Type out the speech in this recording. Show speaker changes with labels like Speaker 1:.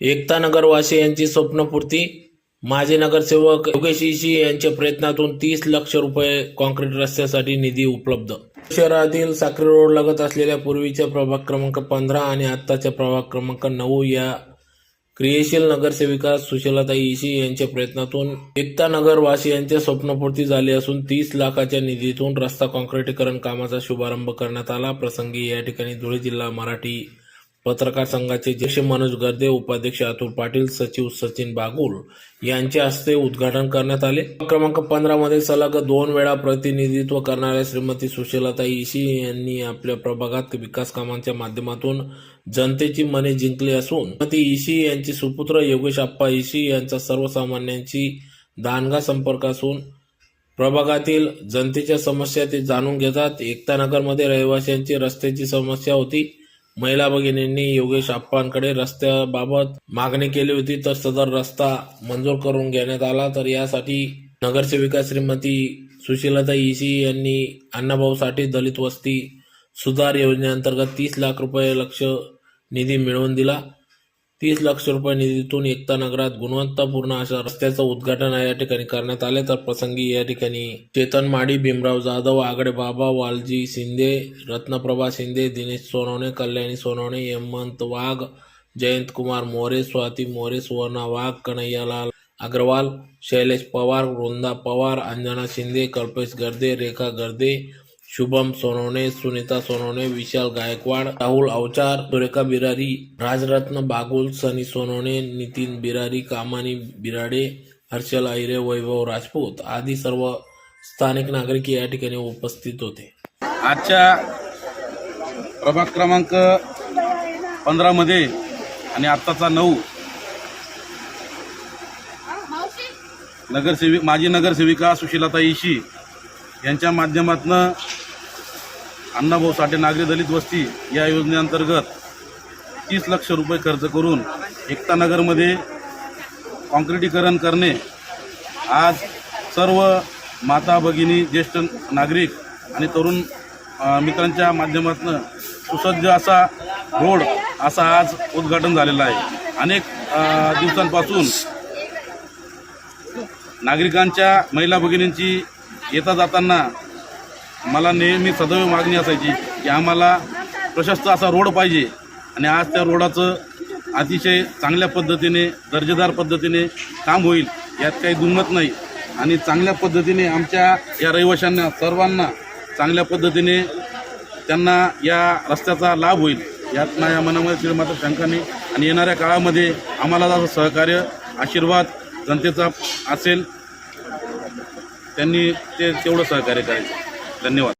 Speaker 1: एकता नगरवासी यांची स्वप्नपूर्ती माजी नगरसेवक योगेश इशी यांच्या प्रयत्नातून तीस लक्ष रुपये कॉन्क्रीट रस्त्यासाठी निधी उपलब्ध. शहरातील साक्री रोड लगत असलेल्या पूर्वीच्या प्रभाग क्रमांक पंधरा आणि आत्ताच्या प्रभाग क्रमांक नऊ या क्रियाशील नगरसेविका सुशीलाताई इशी यांच्या प्रयत्नातून एकता नगरवासियांच्या स्वप्नपूर्ती झाली असून तीस लाखाच्या निधीतून रस्ता कॉन्क्रिटीकरण कामाचा शुभारंभ करण्यात आला. प्रसंगी या ठिकाणी धुळे जिल्हा मराठी पत्रकार संघाचे ज्येष्ठ मनोज गर्दे उपाध्यक्ष अतुल पाटील सचिव सचिन बागुल यांच्या हस्ते उद्घाटन करण्यात आले. क्रमांक पंधरा मध्ये सलग दोन वेळा प्रतिनिधित्व करणाऱ्या श्रीमती सुशीलाताई इशी यांनी आपल्या प्रभागात विकास कामांच्या माध्यमातून जनतेची मने जिंकली असून श्रीमती इशी यांचे सुपुत्र योगेश आप्पा इशी यांचा सर्वसामान्यांची दानगा संपर्क असून प्रभागातील जनतेच्या समस्या ते जाणून घेतात. एकता नगरमध्ये रहिवाशांची रस्त्याची समस्या होती. महिला भगिनींनी योगेश आप्पांकडे रस्त्याबाबत मागणी केली होती तर सदर रस्ता मंजूर करून घेण्यात आला. तर यासाठी नगरसेविका श्रीमती सुशीलता ईसी यांनी अण्णाभाऊ साठे दलित वस्ती सुधार योजनेअंतर्गत तीस लाख रुपये लक्ष निधी मिळवून दिला. तीस लक्ष रुपये निधीतून एकता नगरात गुणवत्तापूर्ण अशा रस्त्याचं उद्घाटन या ठिकाणी करण्यात आले. तर प्रसंगी या ठिकाणी चेतन माडी भीमराव जाधव आगडे बाबा वालजी शिंदे रत्नप्रभा शिंदे दिनेश सोनवणे कल्याणी सोनवणे हेमंत वाघ जयंत कुमार मोरे स्वाती मोरे सुवर्णा वाघ कन्हैयालाल अग्रवाल शैलेश पवार वृंदा पवार अंजना शिंदे कल्पेश गर्दे रेखा गर्दे शुभम सोनवणे सुनीता सोनवणे विशाल गायकवाड राहुल अवचार सुरेखा बिरारी राजरत्न बागुल सनी सोनवणे नितीन बिरारी कामानी बिराडे हर्षल आहिरे वैभव राजपूत आदी सर्व स्थानिक नागरिक या ठिकाणी उपस्थित होते.
Speaker 2: आजच्या प्रभाग क्रमांक पंधरामध्ये आणि आत्ताचा नऊ. नगरसेविक माजी नगरसेविका सुशीलाताई इशी यांच्या माध्यमातून अण्णाभाऊ साठे नागरी दलित वस्ती या योजनेअंतर्गत तीस लक्ष रुपये खर्च करून एकतानगरमध्ये काँक्रिटीकरण करणे. आज सर्व माता भगिनी ज्येष्ठ नागरिक आणि तरुण मित्रांच्या माध्यमातून सुसज्ज असा रोड असा आज उद्घाटन झालेला आहे. अनेक दिवसांपासून नागरिकांच्या महिला भगिनींची येता जाताना मला नेहमी सदैव मागणी असायची की आम्हाला प्रशस्त असा रोड पाहिजे. आणि आज त्या रोडाचं अतिशय चांगल्या पद्धतीने दर्जेदार पद्धतीने काम होईल यात काही दुमत नाही. आणि चांगल्या पद्धतीने आमच्या या रहिवाशांना सर्वांना चांगल्या पद्धतीने त्यांना या रस्त्याचा लाभ होईल. यात माझ्या मनामध्ये तिळ मात्र शंका नाही आणि येणाऱ्या काळामध्ये आम्हाला जसं सहकार्य आशीर्वाद जनतेचा असेल त्यांनी ते तेवढं सहकार्य करायचं. धन्यवाद